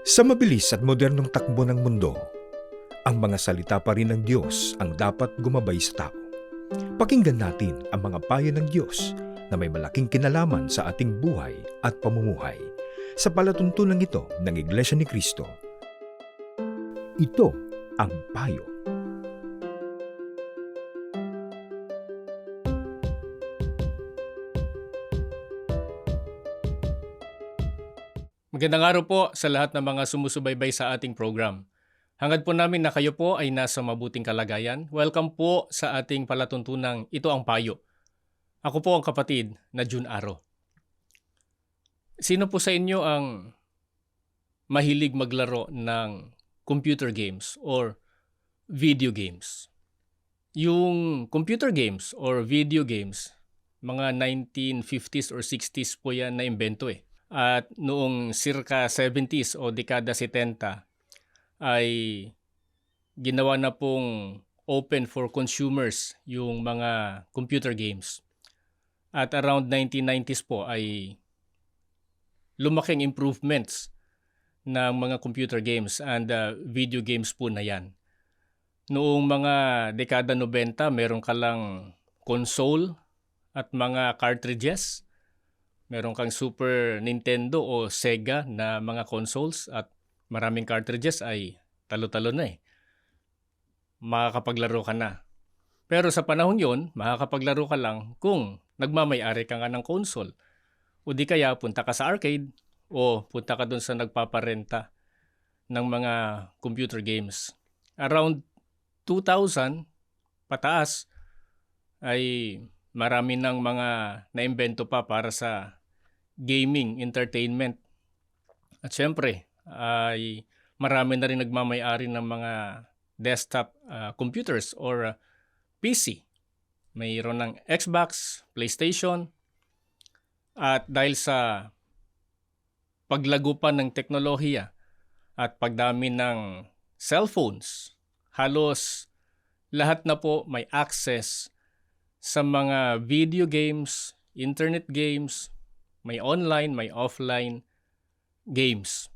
Sa mabilis at modernong takbo ng mundo, ang mga salita pa rin ng Diyos ang dapat gumabay sa tao. Pakinggan natin ang mga payo ng Diyos na may malaking kinalaman sa ating buhay at pamumuhay sa palatuntunan ito ng Iglesia ni Cristo. Ito ang payo. Magandang araw po sa lahat ng mga sumusubaybay sa ating program. Hangad po namin na kayo po ay nasa mabuting kalagayan. Welcome po sa ating palatuntunang Ito ang Payo. Ako po ang kapatid na June Aro. Sino po sa inyo ang mahilig maglaro ng computer games or video games? Yung computer games or video games, mga 1950s or 60s po yan na imbento eh at noong circa 70s o dekada 70 ay ginawa na pong open for consumers yung mga computer games. At around 1990s po ay lumaking improvements ng mga computer games and uh, video games po na yan. Noong mga dekada 90, meron ka lang console at mga cartridges meron kang Super Nintendo o Sega na mga consoles at maraming cartridges ay talo-talo na eh. Makakapaglaro ka na. Pero sa panahon yon, makakapaglaro ka lang kung nagmamayari ka nga ng console. O di kaya punta ka sa arcade o punta ka dun sa nagpaparenta ng mga computer games. Around 2000 pataas ay marami ng mga naimbento pa para sa gaming, entertainment. At syempre, ay marami na rin nagmamayari ng mga desktop uh, computers or uh, PC. Mayroon ng Xbox, PlayStation, at dahil sa paglago pa ng teknolohiya at pagdami ng cellphones, halos lahat na po may access sa mga video games, internet games, may online, may offline games.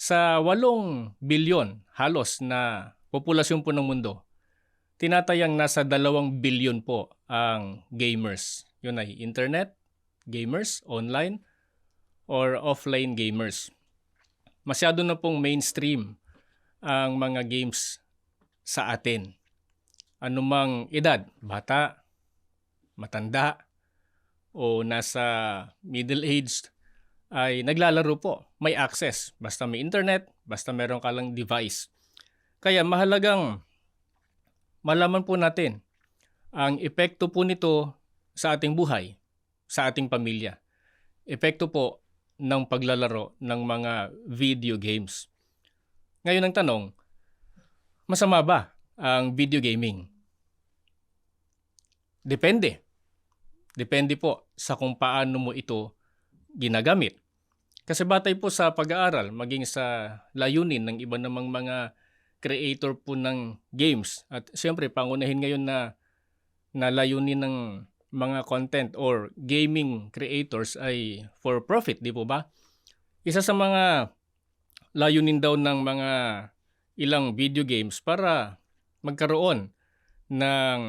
Sa 8 bilyon halos na populasyon po ng mundo, tinatayang nasa 2 bilyon po ang gamers. Yun ay internet, gamers, online, or offline gamers. Masyado na pong mainstream ang mga games sa atin. Anumang edad, bata, matanda, o nasa middle-aged ay naglalaro po. May access. Basta may internet, basta meron ka lang device. Kaya mahalagang malaman po natin ang epekto po nito sa ating buhay, sa ating pamilya. Epekto po ng paglalaro ng mga video games. Ngayon ang tanong, masama ba ang video gaming? Depende Depende po sa kung paano mo ito ginagamit. Kasi batay po sa pag-aaral, maging sa layunin ng iba namang mga creator po ng games. At siyempre, pangunahin ngayon na, na layunin ng mga content or gaming creators ay for profit, di po ba? Isa sa mga layunin daw ng mga ilang video games para magkaroon ng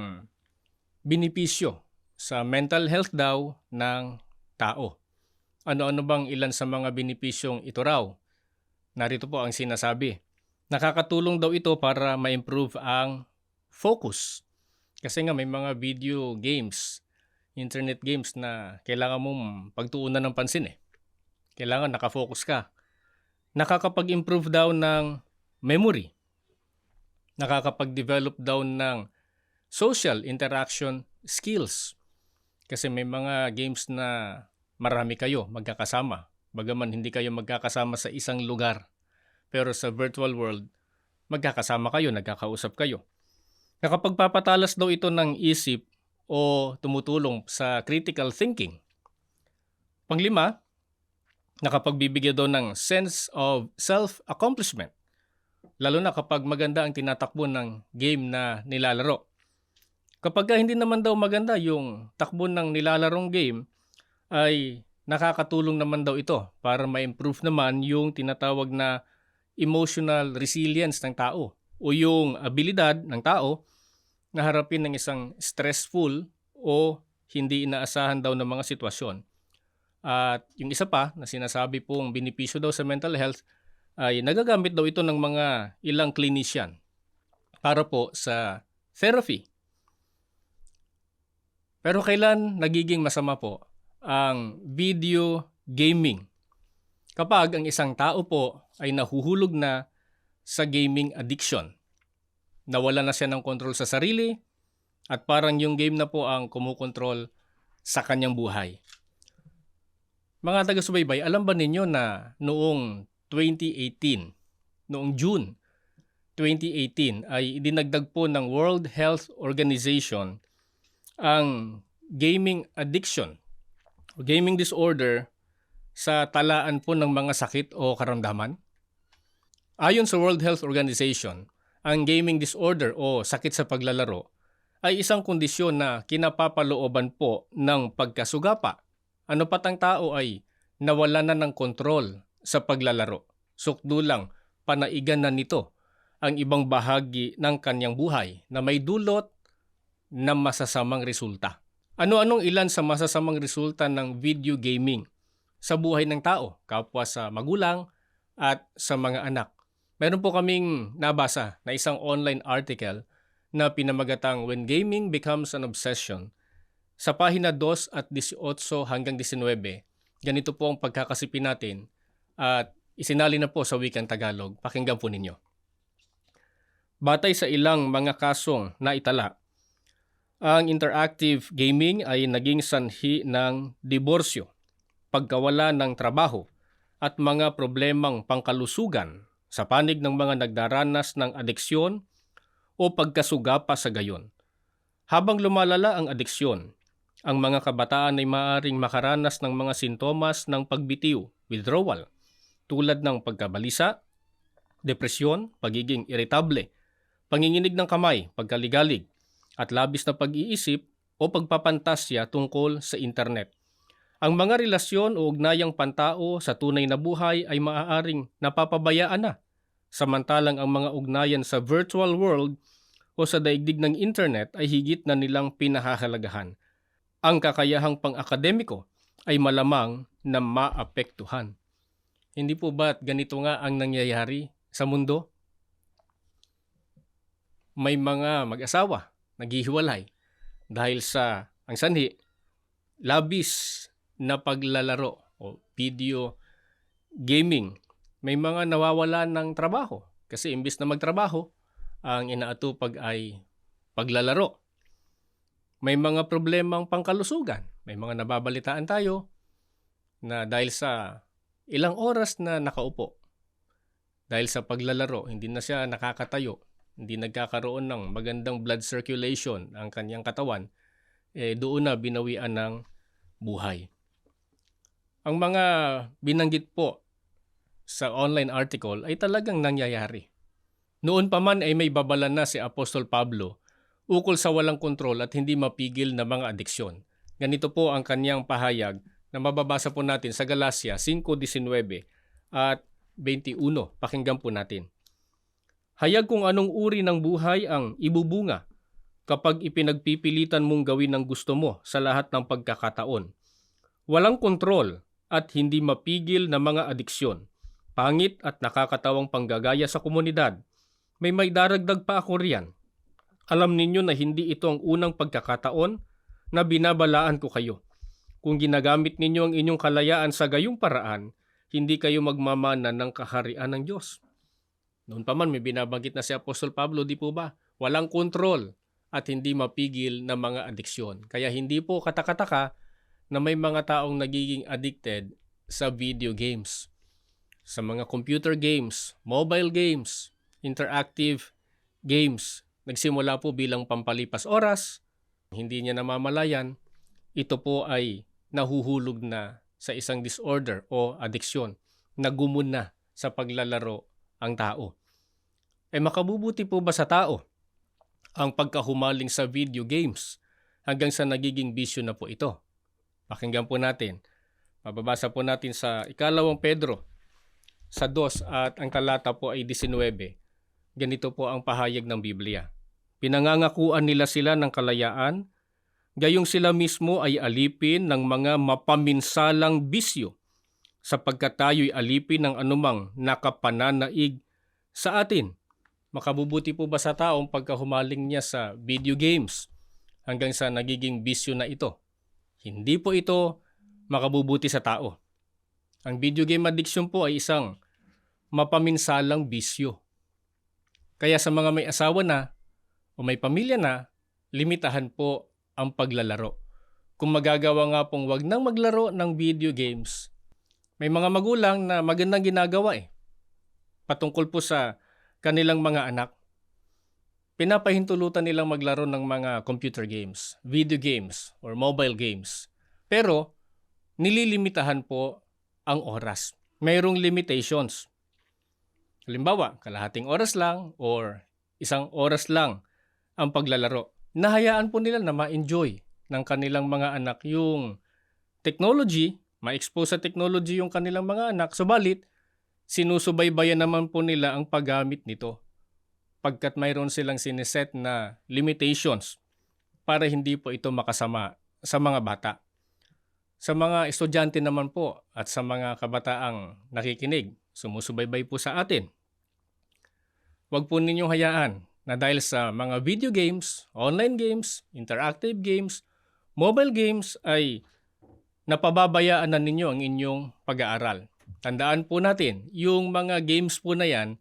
binipisyo sa mental health daw ng tao. Ano-ano bang ilan sa mga benepisyong ito raw? Narito po ang sinasabi. Nakakatulong daw ito para ma-improve ang focus. Kasi nga may mga video games, internet games na kailangan mong pagtuunan ng pansin eh. Kailangan nakafocus ka. Nakakapag-improve daw ng memory. Nakakapag-develop daw ng social interaction skills. Kasi may mga games na marami kayo magkakasama. Bagaman hindi kayo magkakasama sa isang lugar. Pero sa virtual world, magkakasama kayo, nagkakausap kayo. Nakapagpapatalas daw ito ng isip o tumutulong sa critical thinking. Panglima, nakapagbibigay daw ng sense of self-accomplishment. Lalo na kapag maganda ang tinatakbo ng game na nilalaro. Kapag hindi naman daw maganda yung takbo ng nilalarong game, ay nakakatulong naman daw ito para ma-improve naman yung tinatawag na emotional resilience ng tao o yung abilidad ng tao na harapin ng isang stressful o hindi inaasahan daw ng mga sitwasyon. At yung isa pa na sinasabi pong benepisyo daw sa mental health ay nagagamit daw ito ng mga ilang clinician para po sa therapy. Pero kailan nagiging masama po ang video gaming? Kapag ang isang tao po ay nahuhulog na sa gaming addiction. Nawala na siya ng control sa sarili at parang yung game na po ang kumukontrol sa kanyang buhay. Mga taga-subaybay, alam ba ninyo na noong 2018, noong June 2018 ay idinagdag po ng World Health Organization ang gaming addiction o gaming disorder sa talaan po ng mga sakit o karamdaman. Ayon sa World Health Organization, ang gaming disorder o sakit sa paglalaro ay isang kondisyon na kinapapalooban po ng pagkasugapa. Ano pat ang tao ay nawala na ng kontrol sa paglalaro. Sukdulang panaigan na nito ang ibang bahagi ng kanyang buhay na may dulot na masasamang resulta. Ano-anong ilan sa masasamang resulta ng video gaming sa buhay ng tao, kapwa sa magulang at sa mga anak? Meron po kaming nabasa na isang online article na pinamagatang When Gaming Becomes an Obsession. Sa pahina 2 at 18 hanggang 19, ganito po ang pagkakasipin natin at isinali na po sa wikang Tagalog. Pakinggan po ninyo. Batay sa ilang mga kasong naitala, ang interactive gaming ay naging sanhi ng diborsyo, pagkawala ng trabaho at mga problemang pangkalusugan sa panig ng mga nagdaranas ng adeksyon o pagkasugapa sa gayon. Habang lumalala ang adeksyon, ang mga kabataan ay maaaring makaranas ng mga sintomas ng pagbitiw, withdrawal, tulad ng pagkabalisa, depresyon, pagiging irritable, panginginig ng kamay, pagkaligalig, at labis na pag-iisip o pagpapantasya tungkol sa internet. Ang mga relasyon o ugnayang pantao sa tunay na buhay ay maaaring napapabayaan na, samantalang ang mga ugnayan sa virtual world o sa daigdig ng internet ay higit na nilang pinahahalagahan. Ang kakayahang pang-akademiko ay malamang na maapektuhan. Hindi po ba't ganito nga ang nangyayari sa mundo? May mga mag-asawa naghihiwalay dahil sa ang sanhi labis na paglalaro o video gaming. May mga nawawala ng trabaho kasi imbis na magtrabaho, ang inaatupag ay paglalaro. May mga problemang pangkalusugan. May mga nababalitaan tayo na dahil sa ilang oras na nakaupo, dahil sa paglalaro, hindi na siya nakakatayo, hindi nagkakaroon ng magandang blood circulation ang kanyang katawan, eh doon na binawian ng buhay. Ang mga binanggit po sa online article ay talagang nangyayari. Noon pa man ay may babalan na si Apostol Pablo ukol sa walang kontrol at hindi mapigil na mga adiksyon. Ganito po ang kanyang pahayag na mababasa po natin sa Galacia 5.19 at 21. Pakinggan po natin. Hayag kung anong uri ng buhay ang ibubunga kapag ipinagpipilitan mong gawin ang gusto mo sa lahat ng pagkakataon. Walang kontrol at hindi mapigil na mga adiksyon. Pangit at nakakatawang panggagaya sa komunidad. May may daragdag pa ako riyan. Alam ninyo na hindi ito ang unang pagkakataon na binabalaan ko kayo. Kung ginagamit ninyo ang inyong kalayaan sa gayong paraan, hindi kayo magmamana ng kaharian ng Diyos. Noon pa man may binabanggit na si Apostol Pablo, di po ba? Walang kontrol at hindi mapigil na mga adiksyon. Kaya hindi po katakataka na may mga taong nagiging addicted sa video games. Sa mga computer games, mobile games, interactive games. Nagsimula po bilang pampalipas oras, hindi niya namamalayan, ito po ay nahuhulog na sa isang disorder o addiction na gumun na sa paglalaro ang tao. Eh makabubuti po ba sa tao ang pagkahumaling sa video games hanggang sa nagiging bisyo na po ito? Pakinggan po natin. Mababasa po natin sa ikalawang Pedro sa 2 at ang talata po ay 19. Ganito po ang pahayag ng Biblia. Pinangangakuan nila sila ng kalayaan, gayong sila mismo ay alipin ng mga mapaminsalang bisyo, sapagkat tayo'y alipin ng anumang nakapananaig sa atin. Makabubuti po ba sa taong pagkahumaling niya sa video games hanggang sa nagiging bisyo na ito? Hindi po ito makabubuti sa tao. Ang video game addiction po ay isang mapaminsalang bisyo. Kaya sa mga may asawa na o may pamilya na, limitahan po ang paglalaro. Kung magagawa nga pong wag nang maglaro ng video games, may mga magulang na magandang ginagawa eh. Patungkol po sa kanilang mga anak. Pinapahintulutan nilang maglaro ng mga computer games, video games, or mobile games. Pero, nililimitahan po ang oras. Mayroong limitations. Halimbawa, kalahating oras lang or isang oras lang ang paglalaro. Nahayaan po nila na ma-enjoy ng kanilang mga anak yung technology, ma-expose sa technology yung kanilang mga anak. Subalit, sinusubaybayan naman po nila ang paggamit nito pagkat mayroon silang siniset na limitations para hindi po ito makasama sa mga bata. Sa mga estudyante naman po at sa mga kabataang nakikinig, sumusubaybay po sa atin. Huwag po ninyong hayaan na dahil sa mga video games, online games, interactive games, mobile games ay napababayaan na ninyo ang inyong pag-aaral. Tandaan po natin, yung mga games po na yan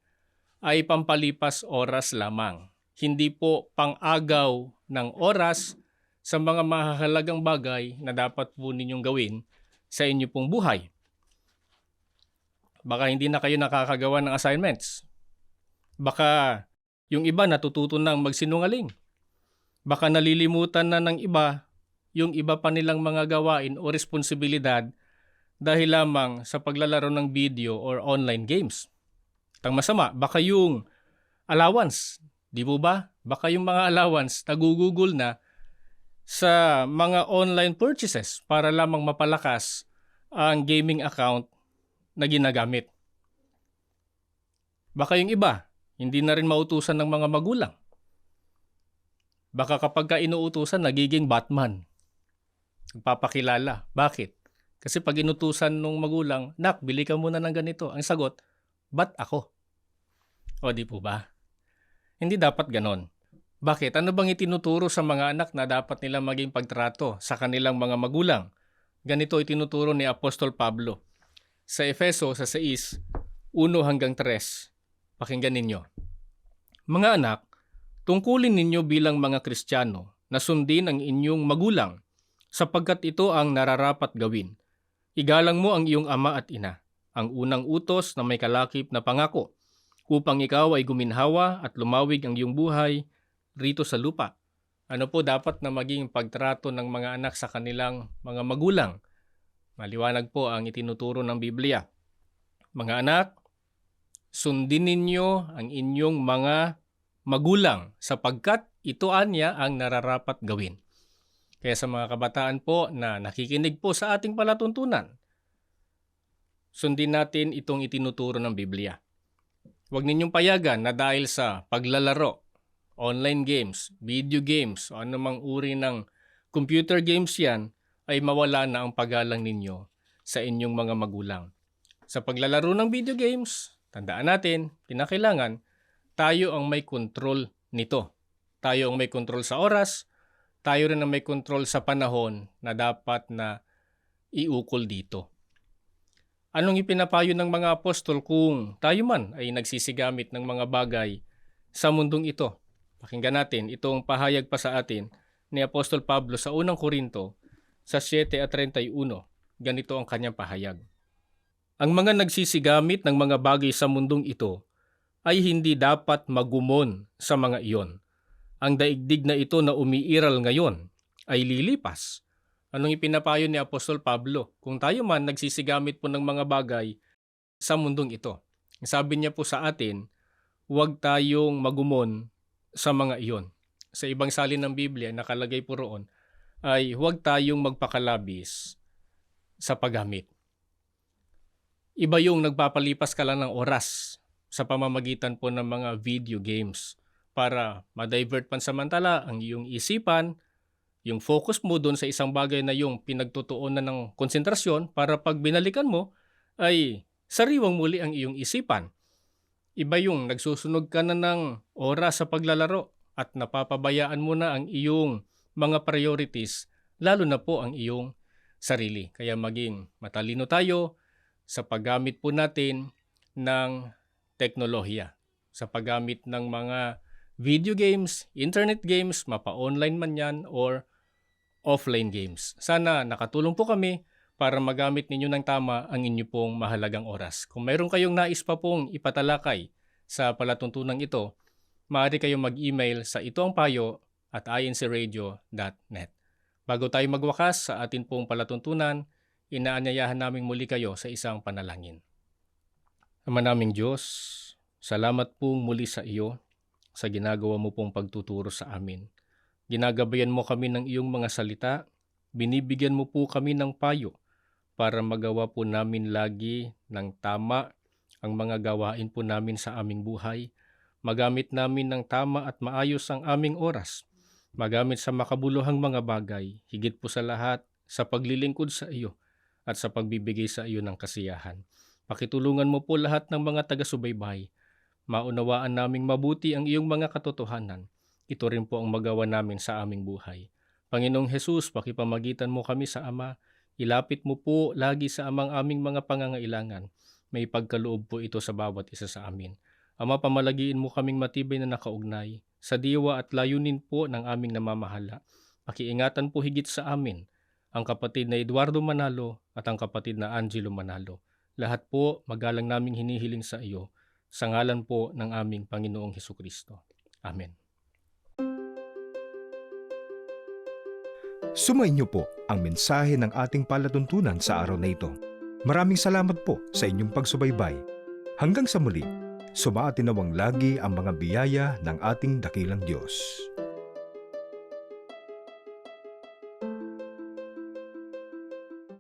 ay pampalipas oras lamang. Hindi po pang-agaw ng oras sa mga mahahalagang bagay na dapat po ninyong gawin sa inyo pong buhay. Baka hindi na kayo nakakagawa ng assignments. Baka yung iba natututo nang magsinungaling. Baka nalilimutan na ng iba yung iba pa nilang mga gawain o responsibilidad dahil lamang sa paglalaro ng video or online games. Tang masama, baka yung allowance, di po ba? Baka yung mga allowance nagugugol na sa mga online purchases para lamang mapalakas ang gaming account na ginagamit. Baka yung iba, hindi na rin mautusan ng mga magulang. Baka kapag ka inuutusan, nagiging Batman. Nagpapakilala. Bakit? Kasi pag inutusan nung magulang, Nak, bili ka muna ng ganito. Ang sagot, ba't ako? O di po ba? Hindi dapat ganon. Bakit? Ano bang itinuturo sa mga anak na dapat nilang maging pagtrato sa kanilang mga magulang? Ganito itinuturo ni Apostol Pablo. Sa Efeso sa 6, 1 hanggang 3. Pakinggan ninyo. Mga anak, tungkulin ninyo bilang mga Kristiyano na sundin ang inyong magulang sapagkat ito ang nararapat gawin. Igalang mo ang iyong ama at ina, ang unang utos na may kalakip na pangako, upang ikaw ay guminhawa at lumawig ang iyong buhay rito sa lupa. Ano po dapat na maging pagtrato ng mga anak sa kanilang mga magulang? Maliwanag po ang itinuturo ng Biblia. Mga anak, sundin ninyo ang inyong mga magulang sapagkat ito anya ang nararapat gawin. Kaya sa mga kabataan po na nakikinig po sa ating palatuntunan, sundin natin itong itinuturo ng Biblia. Huwag ninyong payagan na dahil sa paglalaro, online games, video games, o anumang uri ng computer games yan, ay mawala na ang paggalang ninyo sa inyong mga magulang. Sa paglalaro ng video games, tandaan natin, kinakailangan, tayo ang may control nito. Tayo ang may control sa oras, tayo rin ang may control sa panahon na dapat na iukol dito. Anong ipinapayo ng mga apostol kung tayo man ay nagsisigamit ng mga bagay sa mundong ito? Pakinggan natin itong pahayag pa sa atin ni Apostol Pablo sa unang Korinto sa 7 at 31. Ganito ang kanyang pahayag. Ang mga nagsisigamit ng mga bagay sa mundong ito ay hindi dapat magumon sa mga iyon. Ang daigdig na ito na umiiral ngayon ay lilipas. Anong ipinapayo ni Apostol Pablo? Kung tayo man nagsisigamit po ng mga bagay sa mundong ito. Sabi niya po sa atin, huwag tayong magumon sa mga iyon. Sa ibang salin ng Biblia, nakalagay po roon, ay huwag tayong magpakalabis sa paggamit. Iba yung nagpapalipas ka lang ng oras sa pamamagitan po ng mga video games para ma-divert pansamantala ang iyong isipan, yung focus mo doon sa isang bagay na yung pinagtutuunan ng konsentrasyon para pag binalikan mo ay sariwang muli ang iyong isipan. Iba yung nagsusunog ka na ng oras sa paglalaro at napapabayaan mo na ang iyong mga priorities, lalo na po ang iyong sarili. Kaya maging matalino tayo sa paggamit po natin ng teknolohiya, sa paggamit ng mga video games, internet games, mapa-online man yan or offline games. Sana nakatulong po kami para magamit ninyo ng tama ang inyo pong mahalagang oras. Kung mayroon kayong nais pa pong ipatalakay sa palatuntunan ito, maaari kayong mag-email sa itoangpayo at incradio.net. Bago tayo magwakas sa atin pong palatuntunan, inaanyayahan naming muli kayo sa isang panalangin. Ama naming Diyos, salamat pong muli sa iyo sa ginagawa mo pong pagtuturo sa amin. Ginagabayan mo kami ng iyong mga salita, binibigyan mo po kami ng payo para magawa po namin lagi ng tama ang mga gawain po namin sa aming buhay, magamit namin ng tama at maayos ang aming oras, magamit sa makabuluhang mga bagay, higit po sa lahat sa paglilingkod sa iyo at sa pagbibigay sa iyo ng kasiyahan. Pakitulungan mo po lahat ng mga taga-subaybay. Maunawaan naming mabuti ang iyong mga katotohanan. Ito rin po ang magawa namin sa aming buhay. Panginoong Hesus, pakipamagitan mo kami sa Ama. Ilapit mo po lagi sa amang aming mga pangangailangan. May pagkaloob po ito sa bawat isa sa amin. Ama, pamalagiin mo kaming matibay na nakaugnay sa diwa at layunin po ng aming namamahala. Pakiingatan po higit sa amin ang kapatid na Eduardo Manalo at ang kapatid na Angelo Manalo. Lahat po magalang naming hinihiling sa iyo sa ngalan po ng aming Panginoong Heso Kristo. Amen. Sumainyo po ang mensahe ng ating palatuntunan sa araw na ito. Maraming salamat po sa inyong pagsubaybay. Hanggang sa muli, sumaatin nawang lagi ang mga biyaya ng ating dakilang Diyos.